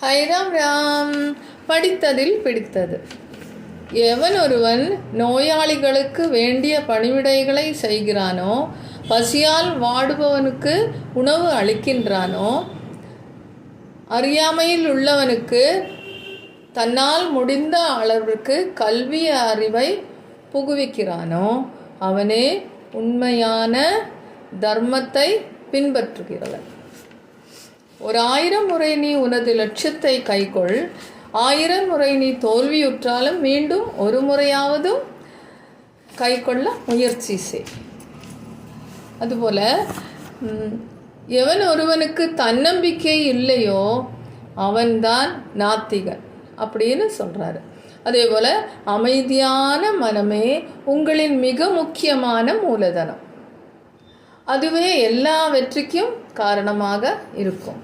High Ram Ram. படித்ததில் பிடித்தது. எவன் ஒருவன் நோயாளிகளுக்கு வேண்டிய பணிவிடைகளை செய்கிறானோ பசியால் வாடுபவனுக்கு உணவு அளிக்கின்றானோ அறியாமையில் உள்ளவனுக்கு தன்னால் முடிந்த அளவிற்கு கல்வி அறிவை புகுவிக்கிறானோ அவனே உண்மையான தர்மத்தை பின்பற்றுகிறவன். ஒரு ஆயிரம் முறை நீ உனது லட்சியத்தை கைக்கொள். ஆயிரம் முறை நீ தோல்வியுற்றாலும் மீண்டும் ஒரு முறையாவதும் கைக்கொள்ள முயற்சி செய். அதுபோல் எவன் ஒருவனுக்கு தன்னம்பிக்கை இல்லையோ அவன்தான் நாத்திகன் அப்படின்னு சொல்கிறாரு அதே போல் அமைதியான மனமே உங்களின் மிக முக்கியமான மூலதனம். அதுவே எல்லா வெற்றிக்கும் காரணமாக இருக்கும்.